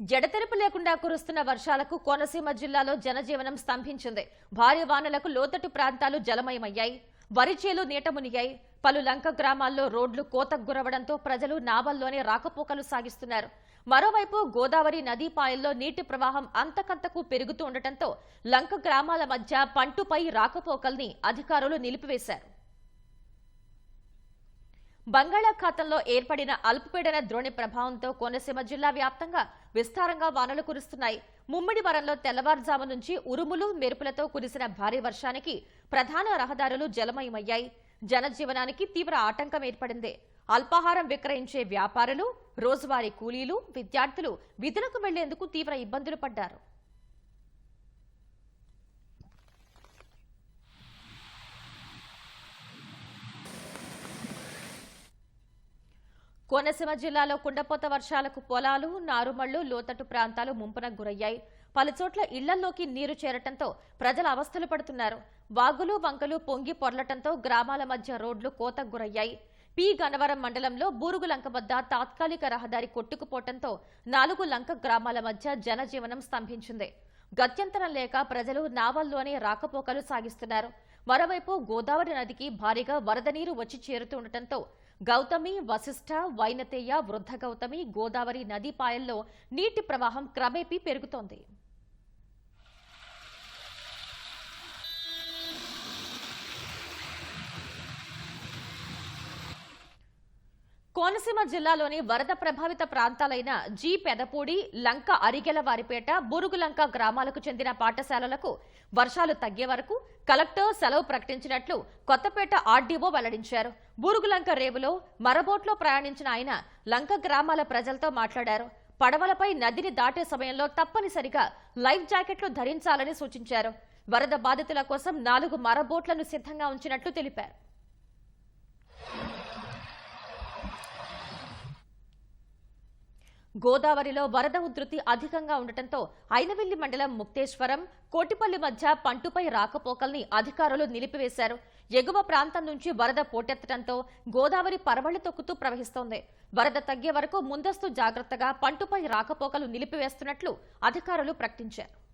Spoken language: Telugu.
జడతెరపు లేకుండా కురుస్తున్న వర్షాలకు కోనసీమ జిల్లాలో జనజీవనం స్తంభించింది. భారీ వానలకు లోతట్టు ప్రాంతాలు జలమయమయ్యాయి. వరి చేలు నీట మునిగాయి. పలు లంక గ్రామాల్లో రోడ్లు కోతకు గురవడంతో ప్రజలు నావల్లోనే రాకపోకలు సాగిస్తున్నారు. మరోవైపు గోదావరి నదీపాయల్లో నీటి ప్రవాహం అంతకంతకు పెరుగుతూ ఉండటంతో లంక గ్రామాల మధ్య పంటుపై రాకపోకల్ని అధికారులు నిలిపివేశారు. బంగాళాఖాతంలో ఏర్పడిన అల్పపీడన ద్రోణి ప్రభావంతో కోనసీమ జిల్లా వ్యాప్తంగా విస్తారంగా వానలు కురుస్తున్నాయి. ముమ్మిడి వరంలో తెల్లవారుజాము నుంచి ఉరుములు మెరుపులతో కురిసిన భారీ వర్షానికి ప్రధాన రహదారులు జలమయమయ్యాయి. జనజీవనానికి తీవ్ర ఆటంకం ఏర్పడింది. అల్పాహారం విక్రయించే వ్యాపారులు రోజువారీ కూలీలు విద్యార్థులు విధులకు వెళ్ళేందుకు తీవ్ర ఇబ్బందులు పడ్డారు. కోనసీమ జిల్లాలో కుండపోత వర్షాలకు పొలాలు నారుమళ్ళు లోతట్టు ప్రాంతాలు ముంపునకు గురయ్యాయి. పలుచోట్ల ఇళ్ళలోకి నీరు చేరటంతో ప్రజలు అవస్థలు పడుతున్నారు. వాగులు వంకలు పొంగి పొర్లటంతో గ్రామాల మధ్య రోడ్లు కోతకు గురయ్యాయి. పి. గన్నవరం మండలంలో బూరుగులంక వద్ద తాత్కాలిక రహదారి కొట్టుకుపోవటంతో నాలుగు లంక గ్రామాల మధ్య జనజీవనం స్తంభించింది. గత్యంతరం లేక ప్రజలు నావల్లోనే రాకపోకలు సాగిస్తున్నారు. మరోవైపు గోదావరి నదికి భారీగా వరద నీరు వచ్చి చేరుతుండటంతో గౌతమి వశిష్ఠ వైనతేయ వృద్ధ గౌతమి గోదావరి నదీ పాయల్లో నీటి ప్రవాహం క్రమేపీ పెరుగుతోంది. కోనసీమ జిల్లాలోని వరద ప్రభావిత ప్రాంతాలైన జీ పెదపూడి లంక అరిగెలవారిపేట బురుగులంక గ్రామాలకు చెందిన పాఠశాలలకు వర్షాలు తగ్గే వరకు కలెక్టర్ సెలవు ప్రకటించినట్లు కొత్తపేట ఆర్డీఓ వెల్లడించారు. బూరుగులంక రేవులో మరబోట్లో ప్రయాణించిన ఆయన లంక గ్రామాల ప్రజలతో మాట్లాడారు. పడవలపై నదిని దాటే సమయంలో తప్పనిసరిగా లైఫ్ జాకెట్లు ధరించాలని సూచించారు. వరద బాధితుల కోసం నాలుగు మరబోట్లను సిద్ధంగా ఉంచినట్లు తెలిపారు. గోదావరిలో వరద ఉధృతి అధికంగా ఉండటంతో ఐనవెల్లి మండలం ముక్తేశ్వరం కోటిపల్లి మధ్య పంటుపై రాకపోకల్ని అధికారులు నిలిపివేశారు. ఎగువ ప్రాంతం నుంచి వరద పోటెత్తడంతో గోదావరి పరవళ్ళు తొక్కుతూ ప్రవహిస్తోంది. వరద తగ్గే వరకు ముందస్తు జాగ్రత్తగా పంటుపై రాకపోకలు నిలిపివేస్తున్నట్లు అధికారులు ప్రకటించారు.